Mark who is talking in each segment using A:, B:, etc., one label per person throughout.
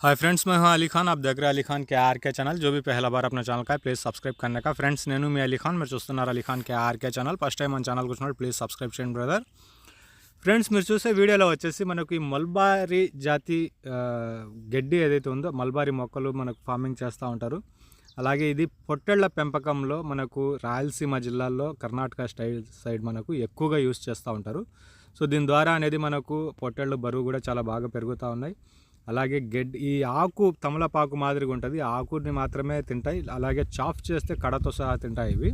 A: Hi friends मैं हूं अली खान आप देख रहे हैं अली खान के आर के चैनल जो भी पहला बार अपने ఛానల్ का ప్లీజ్ సబ్స్క్రైబ్ करने का ఫ్రెండ్స్ నేను మీ అలీ ఖాన్ మీరు చూస్తున్నారు Ali Khan K R K channel first time మన ఛానల్ కూర్చున్నాడు ప్లీజ్ సబ్స్క్రైబ్ చేయండి బ్రదర్ ఫ్రెండ్స్ మీరు చూసే వీడియోలో వచ్చేసి మనకు ఈ మల్బారీ జాతి ఆ, గడ్డి ఏదైతే ఉందో మల్బారీ మొక్కలు మనకు ఫార్మింగ్ చేస్తూ ఉంటారు అలాగే ఇది పొట్టేళ్ల పెంపకంలో మనకు రాయలసీమ జిల్లాల్లో కర్ణాటక స్టైల్ సైడ్ మనకు ఎక్కువగా యూస్ చేస్తూ ఉంటారు సో దీని ద్వారా అనేది మనకు పొట్టేళ్ళు బరువు కూడా చాలా బాగా పెరుగుతూ ఉన్నాయి అలాగే గెడ్ ఈ ఆకు తమలపాకు మాదిరిగా ఉంటుంది. ఆకుని మాత్రమే తింటాయి. అలాగే చాఫ్ చేస్తే కడతో సహా తింటాయి ఇవి.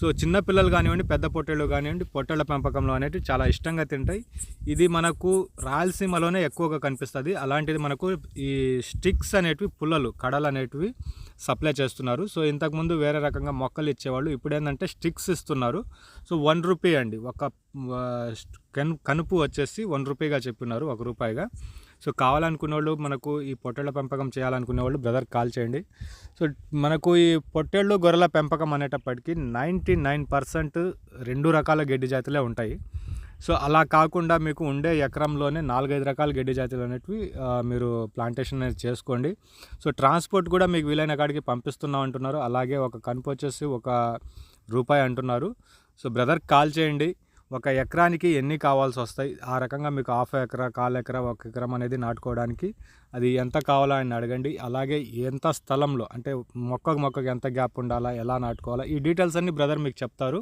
A: సో చిన్నపిల్లలు కానివ్వండి పెద్ద పొట్టేళ్ళు కానివ్వండి పొట్టేళ్ళ పెంపకంలో అనేవి చాలా ఇష్టంగా తింటాయి. ఇది మనకు రాయలసీమలోనే ఎక్కువగా కనిపిస్తుంది. అలాంటిది మనకు ఈ స్టిక్స్ అనేటివి పుల్లలు కడలు అనేటివి సప్లై చేస్తున్నారు. సో ఇంతకుముందు వేరే రకంగా మొక్కలు ఇచ్చేవాళ్ళు ఇప్పుడు ఏంటంటే స్టిక్స్ ఇస్తున్నారు. సో వన్ రూపీ అండి. ఒక కను కనుపు వచ్చేసి వన్ రూపీగా చెప్పినారు ఒక రూపాయిగా. సో కావాలనుకునే వాళ్ళు మనకు ఈ పొట్టేళ్ళ పెంపకం చేయాలనుకునే వాళ్ళు బ్రదర్ కాల్ చేయండి. సో మనకు ఈ పొట్టేళ్ళు గొర్రెల పెంపకం అనేటప్పటికీ నైంటీ నైన్ పర్సెంట్ రెండు రకాల గడ్డి జాతులే ఉంటాయి. సో అలా కాకుండా మీకు ఉండే ఎకరంలోనే నాలుగైదు రకాల గడ్డి జాతులు అనేటివి మీరు ప్లాంటేషన్ అనేది చేసుకోండి. సో ట్రాన్స్పోర్ట్ కూడా మీకు వీలైన కాడికి పంపిస్తున్నాం అంటున్నారు. అలాగే ఒక కనుపు వచ్చేసి ఒక రూపాయి అంటున్నారు. సో బ్రదర్ కాల్ చేయండి. ఒక ఎకరానికి ఎన్ని కావాల్సి వస్తాయి ఆ రకంగా మీకు హాఫ్ ఎకరా కాల్ ఎకరా ఒక ఎకరం అనేది నాటుకోవడానికి అది ఎంత కావాలో అని అడగండి. అలాగే ఎంత స్థలంలో అంటే మొక్కకు మొక్కకు ఎంత గ్యాప్ ఉండాలా ఎలా నాటుకోవాలా ఈ డీటెయిల్స్ అన్ని బ్రదర్ మీకు చెప్తారు.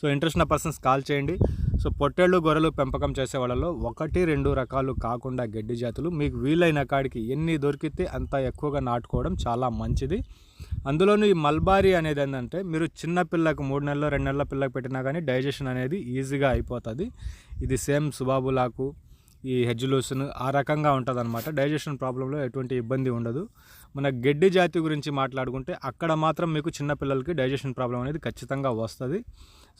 A: సో ఇంట్రెస్ట్ ఉన్న పర్సన్స్ కాల్ చేయండి. సో పొట్టేళ్ళు గొర్రెలు పెంపకం చేసే వాళ్ళలో ఒకటి రెండు రకాలు కాకుండా గడ్డి జాతులు. మీకు వీలైన కాడికి ఎన్ని దొరికితే అంత ఎక్కువగా నాటుకోవడం చాలా మంచిది. అందులోనూ ఈ మల్బారీ అనేది ఏంటంటే మీరు చిన్న పిల్లకు మూడు నెలలు రెండు నెలల పిల్లకు పెట్టినా కానీ డైజెషన్ అనేది ఈజీగా అయిపోతుంది. ఇది సేమ్ సుబాబులాకు ఈ హెజ్లూసన్ ఆ రకంగా ఉంటుంది అనమాట డైజెషన్ ప్రాబ్లంలో ఎటువంటి ఇబ్బంది ఉండదు. మన గడ్డి జాతి గురించి మాట్లాడుకుంటే అక్కడ మాత్రం మీకు చిన్నపిల్లలకి డైజెషన్ ప్రాబ్లం అనేది ఖచ్చితంగా వస్తుంది.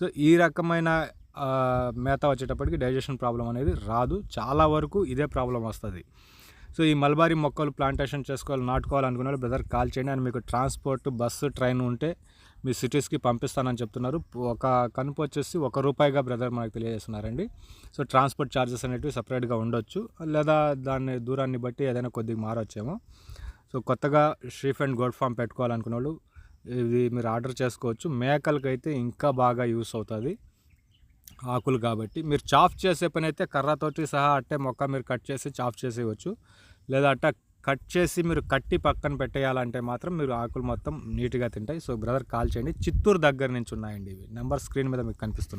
A: సో ఈ రకమైన మేత వచ్చేటప్పటికి డైజెషన్ ప్రాబ్లం అనేది రాదు. చాలా వరకు ఇదే ప్రాబ్లం వస్తుంది. సో ఈ మల్బారీ మొక్కలు ప్లాంటేషన్ చేసుకోవాలి నాటుకోవాలనుకున్న వాళ్ళు బ్రదర్ కాల్ చేయండి. అని మీకు ట్రాన్స్పోర్ట్ బస్సు ట్రైన్ ఉంటే మీ సిటీస్కి పంపిస్తానని చెప్తున్నారు. ఒక కనుపు వచ్చేసి ఒక రూపాయిగా బ్రదర్ మనకు తెలియజేస్తున్నారండి. సో ట్రాన్స్పోర్ట్ ఛార్జెస్ అనేటివి సపరేట్గా ఉండొచ్చు. లేదా దాన్ని దూరాన్ని బట్టి ఏదైనా కొద్దిగా మారొచ్చేమో. సో కొత్తగా షీఫ్ అండ్ గోడ్ ఫామ్ పెట్టుకోవాలనుకున్న వాళ్ళు ఇది మీరు ఆర్డర్ చేసుకోవచ్చు. మేకలకైతే ఇంకా బాగా యూస్ అవుతుంది. ఆకులు కాబట్టి. మీరు చాఫ్ చేసే పని అయితే కర్రతోటి సహా అట్టే మొక్క మీరు కట్ చేసి చాఫ్ చేసేయచ్చు. లేదా అట్ట కట్ చేసి మీరు కట్టి పక్కన పెట్టేయాలంటే మాత్రం మీరు ఆకులు మొత్తం నీట్గా తింటాయి. సో బ్రదర్ కాల్ చేయండి. చిత్తూరు దగ్గర నుంచి ఉన్నాయండి ఇవి. నెంబర్ స్క్రీన్ మీద మీకు కనిపిస్తుంది